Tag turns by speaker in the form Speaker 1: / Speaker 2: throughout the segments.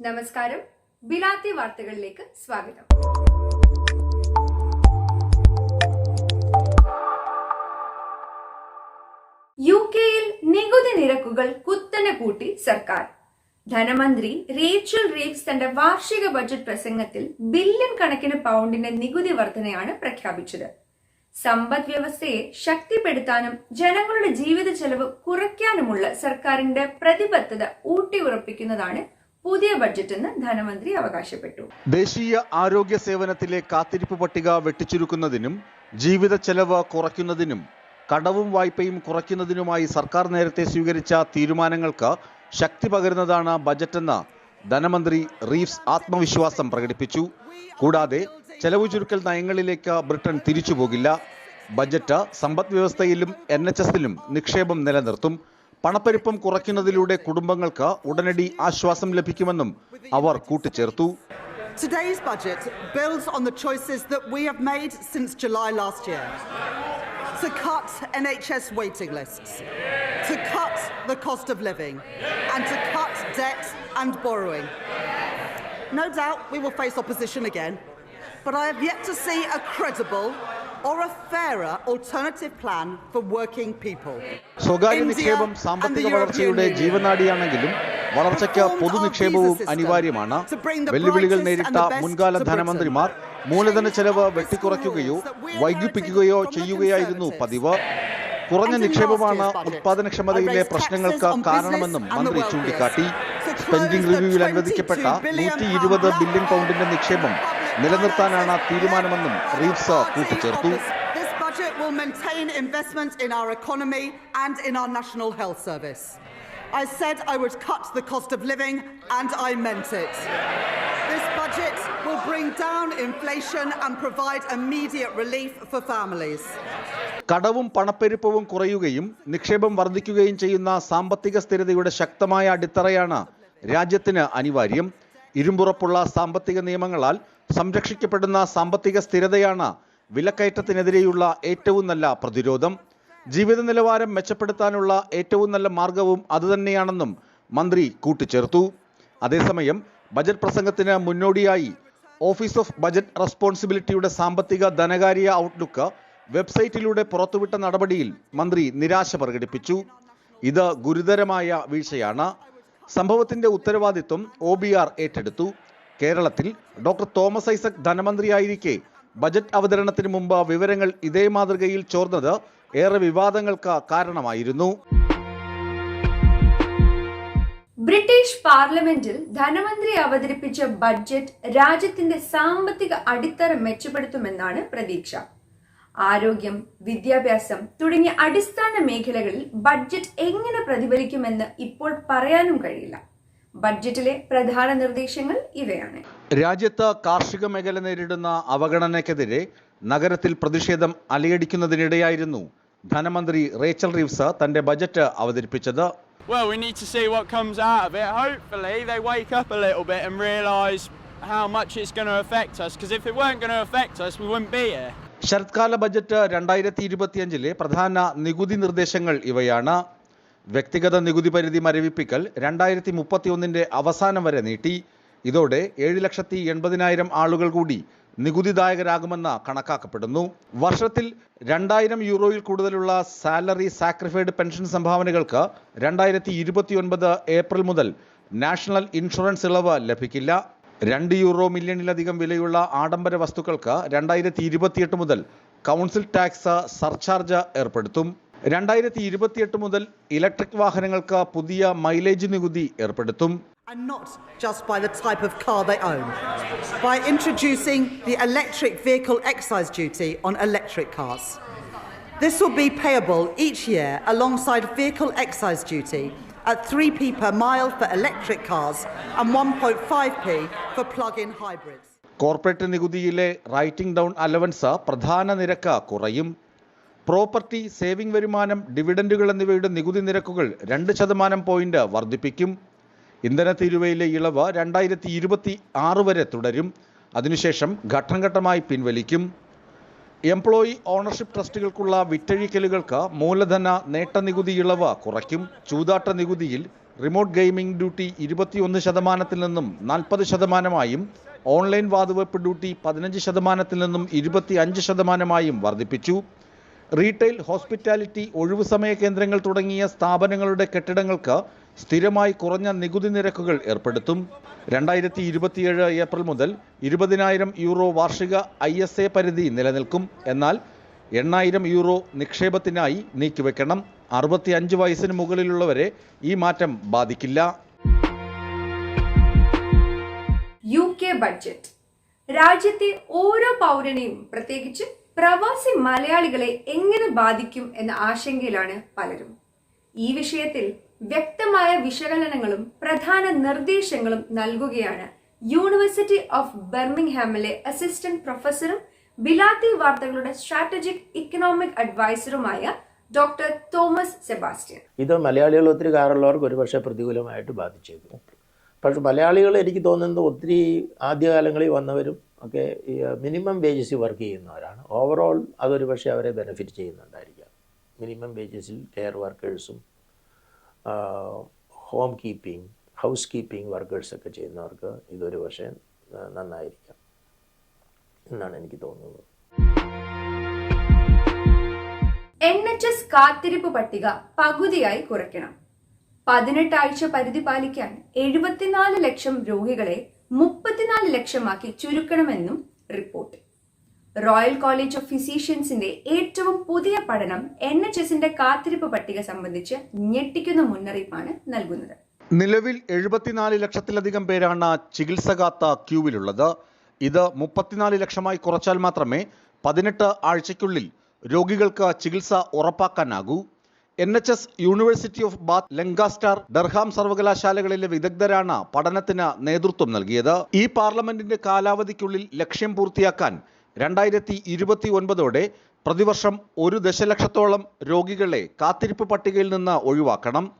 Speaker 1: നമസ്കാരം. ബിലാത്തി വാർത്തകളിലേക്ക് സ്വാഗതം. യു കെയിൽ നികുതി നിരക്കുകൾ കുത്തനെ കൂട്ടി സർക്കാർ. ധനമന്ത്രി റേച്ചൽ റീവ്സ് തന്റെ വാർഷിക ബജറ്റ് പ്രസംഗത്തിൽ ബില്യൺ കണക്കിന് പൗണ്ടിന്റെ നികുതി വർധനയാണ് പ്രഖ്യാപിച്ചത്. സമ്പദ് വ്യവസ്ഥയെ ശക്തിപ്പെടുത്താനും ജനങ്ങളുടെ ജീവിത ചെലവ് കുറയ്ക്കാനുമുള്ള സർക്കാരിന്റെ പ്രതിബദ്ധത ഊട്ടിയുറപ്പിക്കുന്നതാണ് പുതിയ ബഡ്ജറ്റെന്ന് ധനമന്ത്രി അവകാശപ്പെട്ടു.
Speaker 2: ദേശീയ ആരോഗ്യ സേവനത്തിലെ കാത്തിരിപ്പ് പട്ടിക വെട്ടിച്ചുരുക്കുന്നതിനും ജീവിത ചെലവ് കുറയ്ക്കുന്നതിനും കടവും വായ്പയും കുറയ്ക്കുന്നതിനുമായി സർക്കാർ നേരത്തെ സ്വീകരിച്ച തീരുമാനങ്ങൾക്ക് ശക്തി പകരുന്നതാണ് ബജറ്റെന്ന് ധനമന്ത്രി റീവ്സ് ആത്മവിശ്വാസം പ്രകടിപ്പിച്ചു. കൂടാതെ ചെലവ് ചുരുക്കൽ നയങ്ങളിലേക്ക് ബ്രിട്ടൻ തിരിച്ചുപോകില്ല. ബജറ്റ് സമ്പദ് വ്യവസ്ഥയിലും എൻ നിക്ഷേപം നിലനിർത്തും. പണപ്പെരുപ്പം കുറയ്ക്കുന്നതിലൂടെ കുടുംബങ്ങൾക്ക് ഉടനടി ആശ്വാസം ലഭിക്കുമെന്നും അവർ കൂട്ടിച്ചേർത്തു
Speaker 3: Today's budget builds on the choices that we have made since July last year to cut NHS waiting lists, to cut the cost of living, and to cut debt and borrowing. No doubt we will face opposition again, but I have yet to see a credible or a fairer alternative plan for working people.
Speaker 2: സ്വകാര്യ നിക്ഷേപം സാമ്പത്തിക വളർച്ചയുടെ ജീവനാടിയാണെങ്കിലും വളർച്ചയ്ക്ക് പൊതുനിക്ഷേപവും അനിവാര്യമാണ്. വെല്ലുവിളികൾ നേരിട്ട മുൻകാല ധനമന്ത്രിമാർ മൂലധന ചെലവ് വെട്ടിക്കുറയ്ക്കുകയോ വൈകിപ്പിക്കുകയോ ചെയ്യുകയായിരുന്നു പതിവ്. കുറഞ്ഞ നിക്ഷേപമാണ് ഉത്പാദനക്ഷമതയിലെ പ്രശ്നങ്ങൾക്ക് കാരണമെന്നും മന്ത്രി ചൂണ്ടിക്കാട്ടി. സ്പെൻഡിംഗ് റിവ്യൂവിൽ അനുവദിക്കപ്പെട്ട നൂറ്റി ബില്യൺ പൗണ്ടിന്റെ നിക്ഷേപം നിലനിർത്താനാണ് തീരുമാനമെന്നും റീവ്സ് കൂട്ടിച്ചേർത്തു
Speaker 3: will maintain investment in our economy and in our National Health Service. I said I would cut the cost of living, and I meant it. This budget will bring down inflation and provide immediate relief for families.
Speaker 2: കടവും പണപ്പെരുപ്പവും കുറയുകയും നിക്ഷേപം വർദ്ധിക്കുകയും ചെയ്യുന്ന സാമ്പത്തിക സ്ഥിരതയുടെ ശക്തമായ അടിത്തറയാണ് രാജ്യത്തിന് അനിവാര്യം ഇരുമ്പുറപ്പുള്ള സാമ്പത്തിക നിയമങ്ങളാൽ സംരക്ഷിക്കപ്പെടുന്ന സാമ്പത്തിക സ്ഥിരതയാണ് വിലക്കയറ്റത്തിനെതിരെയുള്ള ഏറ്റവും നല്ല പ്രതിരോധം. ജീവിത നിലവാരം മെച്ചപ്പെടുത്താനുള്ള ഏറ്റവും നല്ല മാർഗവും അതുതന്നെയാണെന്നും മന്ത്രി കൂട്ടിച്ചേർത്തു. അതേസമയം ബജറ്റ് പ്രസംഗത്തിന് മുന്നോടിയായി ഓഫീസ് ഓഫ് ബജറ്റ് റെസ്പോൺസിബിലിറ്റിയുടെ സാമ്പത്തിക ധനകാര്യ ഔട്ട്ലുക്ക് വെബ്സൈറ്റിലൂടെ പുറത്തുവിട്ട നടപടിയിൽ മന്ത്രി നിരാശ പ്രകടിപ്പിച്ചു. ഇത് ഗുരുതരമായ വീഴ്ചയാണ്. സംഭവത്തിന്റെ ഉത്തരവാദിത്വം ഒ ബി ആർ ഏറ്റെടുത്തു. കേരളത്തിൽ ഡോക്ടർ തോമസ് ഐസക് ധനമന്ത്രിയായിരിക്കെ. ബജറ്റ് അവതരണത്തിന് മുമ്പ് വിവരങ്ങൾ ഇതേ മാതൃകയിൽ ചോർന്നത് ഏറെ വിവാദങ്ങൾക്ക് കാരണമായിരുന്നു.
Speaker 1: ബ്രിട്ടീഷ് പാർലമെന്റിൽ ധനമന്ത്രി അവതരിപ്പിച്ച ബഡ്ജറ്റ് രാജ്യത്തിന്റെ സാമ്പത്തിക അടിത്തറ മെച്ചപ്പെടുത്തുമെന്നാണ് പ്രതീക്ഷ. ആരോഗ്യം വിദ്യാഭ്യാസം തുടങ്ങിയ അടിസ്ഥാന മേഖലകളിൽ ബഡ്ജറ്റ് എങ്ങനെ പ്രതിഫലിക്കുമെന്ന് ഇപ്പോൾ പറയാനും കഴിയില്ല ബഡ്ജറ്റിലെ പ്രധാന നിർദ്ദേശങ്ങൾ ഇവയാണ്
Speaker 2: രാജ്യത്ത് കാർഷിക മേഖല നേരിടുന്ന അവഗണനയ്ക്കെതിരെ നഗരത്തിൽ പ്രതിഷേധം അലയടിക്കുന്നതിനിടെയായിരുന്നു ധനമന്ത്രി റേച്ചൽ റീവ്സ് തന്റെ ബജറ്റ് അവതരിപ്പിച്ചത്
Speaker 4: Well, we need to see what comes out of it. Hopefully, they wake up a little bit and realise how much it's going to affect us. Because if it weren't going to affect us, we wouldn't be here.
Speaker 2: ശരത്കാല budget രണ്ടായിരത്തി ഇരുപത്തിയഞ്ചിലെ പ്രധാന നികുതി നിർദ്ദേശങ്ങൾ ഇവയാണ്. വ്യക്തിഗത നികുതി പരിധി മരവിപ്പിക്കൽ രണ്ടായിരത്തി മുപ്പത്തിയൊന്നിന്റെ അവസാനം വരെ നീട്ടി. ഇതോടെ ഏഴ് ലക്ഷത്തി എൺപതിനായിരം ആളുകൾ കൂടി നികുതിദായകരാകുമെന്ന് കണക്കാക്കപ്പെടുന്നു. വർഷത്തിൽ രണ്ടായിരം യൂറോയിൽ കൂടുതലുള്ള സാലറി സാക്രിഫൈഡ് പെൻഷൻ സംഭാവനകൾക്ക് രണ്ടായിരത്തി ഏപ്രിൽ മുതൽ നാഷണൽ ഇൻഷുറൻസ് ഇളവ് ലഭിക്കില്ല. രണ്ട് യൂറോ മില്യണിലധികം വിലയുള്ള ആഡംബര വസ്തുക്കൾക്ക് രണ്ടായിരത്തി ഇരുപത്തിയെട്ട് മുതൽ കൗൺസിൽ ടാക്സ് സർചാർജ് ഏർപ്പെടുത്തും രണ്ടായിരത്തി ഇരുപത്തിയെട്ട് മുതൽ ഇലക്ട്രിക് വാഹനങ്ങൾക്ക് പുതിയ മൈലേജ് നികുതി ഏർപ്പെടുത്തും
Speaker 3: And not just by the type of car they own. By introducing the electric vehicle excise duty on electric cars. This will be payable each year alongside vehicle excise duty at 3p per mile for electric cars and 1.5p for plug-in hybrids.
Speaker 2: Corporate നികുതിയിലെ writing down allowance പ്രധാന നിരക്ക് കുറയും. Property saving വരുമാനം ഡിവിഡൻഡുകൾ എന്നിവയുടെ നികുതി നിരക്കുകൾ രണ്ട് ശതമാനം point വർദ്ധിപ്പിക്കും. ഇന്ധന തീരുവയിലെ ഇളവ് രണ്ടായിരത്തി ഇരുപത്തി ആറ് വരെ തുടരും. അതിനുശേഷം ഘട്ടം ഘട്ടമായി പിൻവലിക്കും. എംപ്ലോയി ഓണർഷിപ്പ് ട്രസ്റ്റുകൾക്കുള്ള വിറ്റഴിക്കലുകൾക്ക് മൂലധന നേട്ട നികുതി ഇളവ് കുറയ്ക്കും. ചൂതാട്ട നികുതിയിൽ റിമോട്ട് ഗെയിമിംഗ് ഡ്യൂട്ടി ഇരുപത്തിയൊന്ന് ശതമാനത്തിൽ നിന്നും നാൽപ്പത് ശതമാനമായും ഓൺലൈൻ വാതുവെപ്പ് ഡ്യൂട്ടി പതിനഞ്ച് ശതമാനത്തിൽ നിന്നും ഇരുപത്തി അഞ്ച് ശതമാനമായും വർദ്ധിപ്പിച്ചു. റീറ്റെയിൽ ഹോസ്പിറ്റാലിറ്റി ഒഴിവു സമയ കേന്ദ്രങ്ങൾ തുടങ്ങിയ സ്ഥാപനങ്ങളുടെ കെട്ടിടങ്ങൾക്ക് സ്ഥിരമായി കുറഞ്ഞ നികുതി നിരക്കുകൾ ഏർപ്പെടുത്തും. രണ്ടായിരത്തി ഇരുപത്തിയേഴ് ഏപ്രിൽ മുതൽ ഇരുപതിനായിരം യൂറോ വാർഷിക ഐ എസ് എ പരിധി നിലനിൽക്കും. എന്നാൽ എണ്ണായിരം യൂറോ നിക്ഷേപത്തിനായി നീക്കിവെക്കണം. അറുപത്തി അഞ്ച് വയസ്സിന് മുകളിലുള്ളവരെ ഈ മാറ്റം ബാധിക്കില്ല.
Speaker 1: U K budget. രാജ്യത്തെ ഓരോ പൗരനെയും പ്രത്യേകിച്ച് പ്രവാസി മലയാളികളെ എങ്ങനെ ബാധിക്കും എന്ന ആശങ്കയിലാണ് പലരും. ഈ വിഷയത്തിൽ വ്യക്തമായ വിശകലനങ്ങളും പ്രധാന നിർദ്ദേശങ്ങളും നൽകുകയാണ്. യൂണിവേഴ്സിറ്റി ഓഫ് ബെർമിംഗ്ഹാമിലെ അസിസ്റ്റന്റ് പ്രൊഫസറും ബിലാത്തി വാർത്തകളുടെ സ്ട്രാറ്റജിക് ഇക്കണോമിക് അഡ്വൈസറുമായ ഡോക്ടർ തോമസ് സെബാസ്റ്റ്യൻ.
Speaker 5: ഇത് മലയാളികൾ ഒത്തിരി കാറുള്ളവർക്ക് ഒരുപക്ഷെ പ്രതികൂലമായിട്ട് ബാധിച്ചേക്കും. പക്ഷെ മലയാളികൾ എനിക്ക് തോന്നുന്നത് ഒത്തിരി ആദ്യകാലങ്ങളിൽ വന്നവരും ഒക്കെ മിനിമം വേജസിൽ വർക്ക് ചെയ്യുന്നവരാണ്. ഓവറോൾ അതൊരു പക്ഷേ അവരെ ബെനിഫിറ്റ് ചെയ്യുന്നുണ്ടായിരിക്കാം. മിനിമം വേജസിൽ കെയർ വർക്കേഴ്സും ഹോം കീപ്പിംഗ് ഹൗസ് കീപ്പിംഗ് വർക്കേഴ്സൊക്കെ ചെയ്യുന്നവർക്ക് ഇതൊരു പക്ഷേ നന്നായിരിക്കാം എന്നാണ് എനിക്ക് തോന്നുന്നത്.
Speaker 1: എൻ എച്ച് എസ് കാത്തിരിപ്പ് പട്ടിക പകുതിയായി കുറയ്ക്കണം. പതിനെട്ടാഴ്ച പരിധി പാലിക്കാൻ എഴുപത്തിനാല് ലക്ഷം രോഗികളെ മുപ്പത്തിനാല് ലക്ഷമാക്കി ചുരുക്കണമെന്നും റിപ്പോർട്ട്. റോയൽ കോളേജ് ഓഫ് ഫിസീഷ്യൻസിന്റെ ഏറ്റവും പുതിയ പഠനം എൻ എച്ച് എസിന്റെ കാത്തിരിപ്പ് പട്ടിക സംബന്ധിച്ച് ഞെട്ടിക്കുന്ന മുന്നറിയിപ്പാണ് നൽകുന്നത്.
Speaker 2: നിലവിൽ എഴുപത്തിനാല് ലക്ഷത്തിലധികം പേരാണ് ചികിത്സ കാത്ത ക്യൂവിലുള്ളത്. ഇത് മുപ്പത്തിനാല് ലക്ഷമായി കുറച്ചാൽ മാത്രമേ പതിനെട്ട് ആഴ്ചയ്ക്കുള്ളിൽ രോഗികൾക്ക് ചികിത്സ ഉറപ്പാക്കാനാകൂ. N H S university of Bath Lancaster Durham സർവകലാശാലകളിലെ വിദഗ്ധരാണ് പഠനത്തിന് നേതൃത്വം നൽകിയത്. ഈ പാർലമെന്റിന്റെ കാലാവധിക്കുള്ളിൽ ലക്ഷ്യം പൂർത്തിയാക്കാൻ രണ്ടായിരത്തി ഇരുപത്തി ഒൻപതോടെ പ്രതിവർഷം ഒരു ദശലക്ഷത്തോളം രോഗികളെ കാത്തിരിപ്പ് പട്ടികയിൽ നിന്ന് ഒഴിവാക്കണം.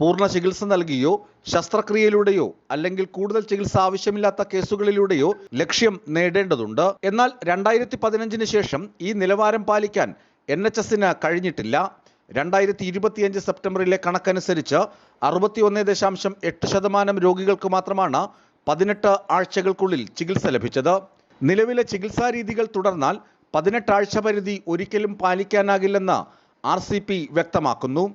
Speaker 2: പൂർണ ചികിത്സ നൽകിയോ ശസ്ത്രക്രിയയിലൂടെയോ അല്ലെങ്കിൽ കൂടുതൽ ചികിത്സ ആവശ്യമില്ലാത്ത കേസുകളിലൂടെയോ ലക്ഷ്യം നേടേണ്ടതുണ്ട്. എന്നാൽ രണ്ടായിരത്തി പതിനഞ്ചിന് ശേഷം ഈ നിലവാരം പാലിക്കാൻ എൻ എച്ച് എസിന് കഴിഞ്ഞിട്ടില്ല. രണ്ടായിരത്തി ഇരുപത്തിയഞ്ച് സെപ്റ്റംബറിലെ കണക്കനുസരിച്ച് അറുപത്തി അറുപത്തിയൊന്ന് ദശാംശം എട്ട് ശതമാനം രോഗികൾക്ക് മാത്രമാണ് പതിനെട്ട് ആഴ്ചകൾക്കുള്ളിൽ ചികിത്സ ലഭിച്ചത്. നിലവിലെ ചികിത്സാ രീതികൾ തുടർന്നാൽ പതിനെട്ടാഴ്ച പരിധി ഒരിക്കലും പാലിക്കാനാകില്ലെന്ന് ആർ സി പി വ്യക്തമാക്കുന്നു.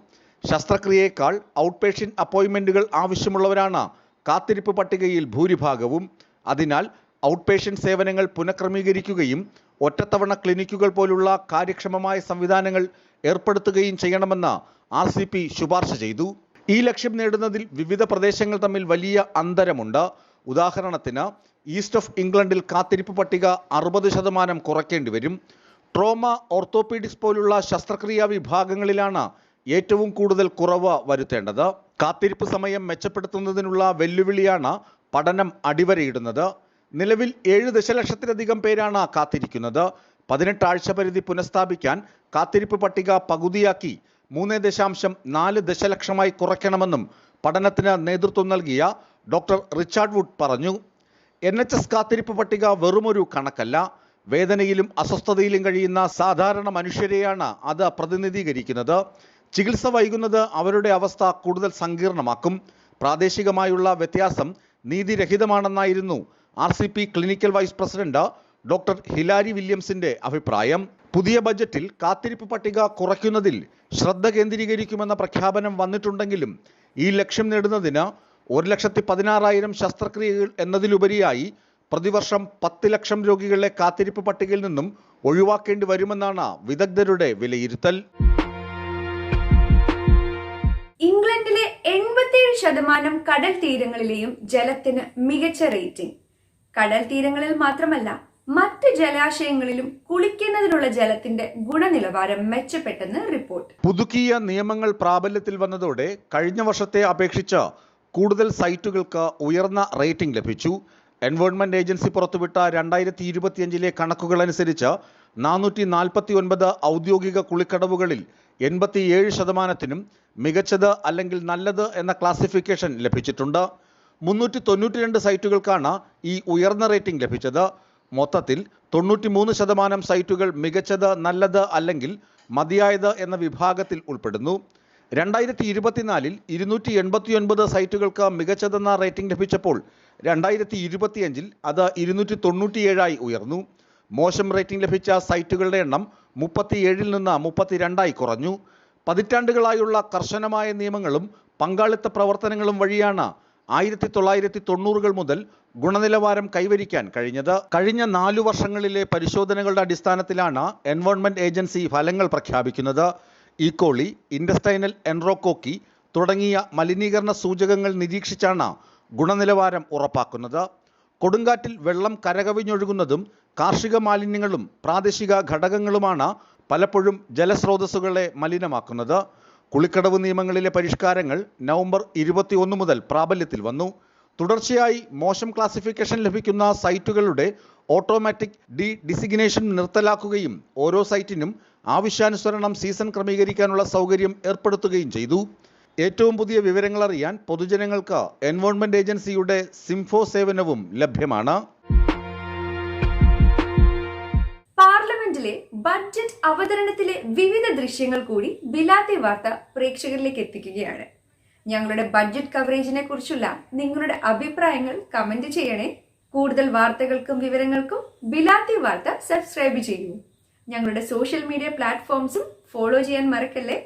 Speaker 2: ശസ്ത്രക്രിയയേക്കാൾ ഔട്ട് പേഷ്യന്റ് അപ്പോയിൻമെന്റുകൾ ആവശ്യമുള്ളവരാണ് കാത്തിരിപ്പ് പട്ടികയിൽ ഭൂരിഭാഗവും. അതിനാൽ ഔട്ട് പേഷ്യന്റ് സേവനങ്ങൾ പുനഃക്രമീകരിക്കുകയും ഒറ്റത്തവണ ക്ലിനിക്കുകൾ പോലുള്ള കാര്യക്ഷമമായ സംവിധാനങ്ങൾ ഏർപ്പെടുത്തുകയും ചെയ്യണമെന്ന് ആർ സി പി ശുപാർശ ചെയ്തു. ഈ ലക്ഷ്യം നേടുന്നതിൽ വിവിധ പ്രദേശങ്ങൾ തമ്മിൽ വലിയ അന്തരമുണ്ട്. ഉദാഹരണത്തിന് ഈസ്റ്റ് ഓഫ് ഇംഗ്ലണ്ടിൽ കാത്തിരിപ്പ് പട്ടിക അറുപത് ശതമാനം കുറയ്ക്കേണ്ടി വരും. ട്രോമ ഓർത്തോപീഡിക്സ് പോലുള്ള ശസ്ത്രക്രിയാ വിഭാഗങ്ങളിലാണ് ഏറ്റവും കൂടുതൽ കുറവ് വരുത്തേണ്ടത്. കാത്തിരിപ്പ് സമയം മെച്ചപ്പെടുത്തുന്നതിനുള്ള വെല്ലുവിളിയാണ് പഠനം അടിവരയിടുന്നത്. നിലവിൽ ഏഴ് ദശലക്ഷത്തിലധികം പേരാണ് കാത്തിരിക്കുന്നത്. പതിനെട്ട് ആഴ്ച പരിധി പുനഃസ്ഥാപിക്കാൻ കാത്തിരിപ്പ് പട്ടിക പകുതിയാക്കി മൂന്ന് ദശാംശം നാല് ദശലക്ഷമായി കുറയ്ക്കണമെന്നും പഠനത്തിന് നേതൃത്വം നൽകിയ ഡോക്ടർ റിച്ചാർഡ് വുഡ് പറഞ്ഞു. എൻ എച്ച് എസ് കാത്തിരിപ്പ് പട്ടിക വെറുമൊരു കണക്കല്ല. വേദനയിലും അസ്വസ്ഥതയിലും കഴിയുന്ന സാധാരണ മനുഷ്യരെയാണ് അത് പ്രതിനിധീകരിക്കുന്നത്. ചികിത്സ വൈകുന്നത് അവരുടെ അവസ്ഥ കൂടുതൽ സങ്കീർണമാക്കും. പ്രാദേശികമായുള്ള വ്യത്യാസം നീതിരഹിതമാണെന്നായിരുന്നു R C P clinical vice president doctor Hillary വില്യംസിന്റെ അഭിപ്രായം. പുതിയ ബജറ്റിൽ കാത്തിരിപ്പ് പട്ടിക കുറയ്ക്കുന്നതിൽ ശ്രദ്ധ കേന്ദ്രീകരിക്കുമെന്ന പ്രഖ്യാപനം വന്നിട്ടുണ്ടെങ്കിലും ഈ ലക്ഷ്യം നേടുന്നതിന് ഒരു ലക്ഷത്തി പതിനാറായിരം ശസ്ത്രക്രിയകൾ എന്നതിലുപരിയായി പ്രതിവർഷം പത്ത് ലക്ഷം രോഗികളെ കാത്തിരിപ്പ് പട്ടികയിൽ നിന്നും ഒഴിവാക്കേണ്ടി വരുമെന്നാണ് വിദഗ്ധരുടെ വിലയിരുത്തൽ.
Speaker 1: ഇംഗ്ലണ്ടിലെ എൺപത്തിയേഴ് ശതമാനം കടൽ തീരങ്ങളിലെയും ജലത്തിന് മികച്ച റേറ്റിംഗ്. കടൽ തീരങ്ങളിൽ മാത്രമല്ല മറ്റ് ജലാശയങ്ങളിലും കുളിക്കുന്നതിനുള്ള ജലത്തിന്റെ ഗുണനിലവാരം മെച്ചപ്പെട്ടെന്ന് റിപ്പോർട്ട്.
Speaker 2: പുതുക്കിയ നിയമങ്ങൾ പ്രാബല്യത്തിൽ വന്നതോടെ കഴിഞ്ഞ വർഷത്തെ അപേക്ഷിച്ച് കൂടുതൽ സൈറ്റുകൾക്ക് ഉയർന്ന റേറ്റിംഗ് ലഭിച്ചു. എൻവയോൺമെന്റ് ഏജൻസി പുറത്തുവിട്ട രണ്ടായിരത്തി ഇരുപത്തിയഞ്ചിലെ കണക്കുകൾ അനുസരിച്ച് നാനൂറ്റി നാൽപ്പത്തി ഒൻപത് ഔദ്യോഗിക കുളിക്കടവുകളിൽ എൺപത്തിയേഴ് ശതമാനത്തിനും മികച്ചത് അല്ലെങ്കിൽ നല്ലത് എന്ന ക്ലാസിഫിക്കേഷൻ ലഭിച്ചിട്ടുണ്ട്. മുന്നൂറ്റി തൊണ്ണൂറ്റി രണ്ട് സൈറ്റുകൾക്കാണ് ഈ ഉയർന്ന റേറ്റിംഗ് ലഭിച്ചത്. മൊത്തത്തിൽ തൊണ്ണൂറ്റി മൂന്ന് ശതമാനം സൈറ്റുകൾ മികച്ചത് നല്ലത് അല്ലെങ്കിൽ മതിയായത് എന്ന വിഭാഗത്തിൽ ഉൾപ്പെടുന്നു. രണ്ടായിരത്തി ഇരുപത്തിനാലിൽ ഇരുന്നൂറ്റി എൺപത്തിയൊൻപത് സൈറ്റുകൾക്ക് മികച്ചതെന്ന റേറ്റിംഗ് ലഭിച്ചപ്പോൾ രണ്ടായിരത്തി ഇരുപത്തിയഞ്ചിൽ അത് ഇരുന്നൂറ്റി തൊണ്ണൂറ്റിയേഴായി ഉയർന്നു. മോശം റേറ്റിംഗ് ലഭിച്ച സൈറ്റുകളുടെ എണ്ണം മുപ്പത്തിയേഴിൽ നിന്ന് മുപ്പത്തിരണ്ടായി കുറഞ്ഞു. പതിറ്റാണ്ടുകളായുള്ള കർശനമായ നിയമങ്ങളും പങ്കാളിത്ത പ്രവർത്തനങ്ങളും വഴിയാണ് ആയിരത്തി തൊള്ളായിരത്തി തൊണ്ണൂറുകൾ മുതൽ ഗുണനിലവാരം കൈവരിക്കാൻ കഴിഞ്ഞത്. കഴിഞ്ഞ നാലു വർഷങ്ങളിലെ പരിശോധനകളുടെ അടിസ്ഥാനത്തിലാണ് എൻവയോൺമെന്റ് ഏജൻസി ഫലങ്ങൾ പ്രഖ്യാപിക്കുന്നത്. ഈക്കോളി ഇൻഡസ്റ്റൈനൽ എൻറോക്കോക്കി തുടങ്ങിയ മലിനീകരണ സൂചകങ്ങൾ നിരീക്ഷിച്ചാണ് ഗുണനിലവാരം ഉറപ്പാക്കുന്നത്. കൊടുങ്കാറ്റിൽ വെള്ളം കരകവിഞ്ഞൊഴുകുന്നതും കാർഷിക മാലിന്യങ്ങളും പ്രാദേശിക ഘടകങ്ങളുമാണ് പലപ്പോഴും ജലസ്രോതസ്സുകളെ മലിനമാക്കുന്നത്. കുളിക്കടവ് നിയമങ്ങളിലെ പരിഷ്കാരങ്ങൾ നവംബർ ഇരുപത്തിയൊന്ന് മുതൽ പ്രാബല്യത്തിൽ വന്നു. തുടർച്ചയായി മോശം ക്ലാസിഫിക്കേഷൻ ലഭിക്കുന്ന സൈറ്റുകളുടെ ഓട്ടോമാറ്റിക് ഡി ഡിസിഗ്നേഷൻ നിർത്തലാക്കുകയും ഓരോ സൈറ്റിനും ആവശ്യാനുസരണം സീസൺ ക്രമീകരിക്കാനുള്ള സൗകര്യം ഏർപ്പെടുത്തുകയും ചെയ്തു. ഏറ്റവും പുതിയ വിവരങ്ങൾ അറിയാൻ പൊതുജനങ്ങൾക്ക് എൻവോൺമെന്റ് ഏജൻസിയുടെ സിംഫോ സേവനവും ലഭ്യമാണ്.
Speaker 1: പാർലമെന്റിലെ ബഡ്ജറ്റ് അവതരണത്തിലെ വിവിധ ദൃശ്യങ്ങൾ കൂടി ബിലാത്തി വാർത്ത പ്രേക്ഷകരിലേക്ക് എത്തിക്കുകയാണ്. ഞങ്ങളുടെ ബഡ്ജറ്റ് കവറേജിനെ കുറിച്ചുള്ള നിങ്ങളുടെ അഭിപ്രായങ്ങൾ കമന്റ് ചെയ്യണേ. കൂടുതൽ വാർത്തകൾക്കും വിവരങ്ങൾക്കും ബിലാത്തി വാർത്ത സബ്സ്ക്രൈബ് ചെയ്യൂ. ഞങ്ങളുടെ സോഷ്യൽ മീഡിയ പ്ലാറ്റ്ഫോംസും ഫോളോ ചെയ്യാൻ മറക്കല്ലേ?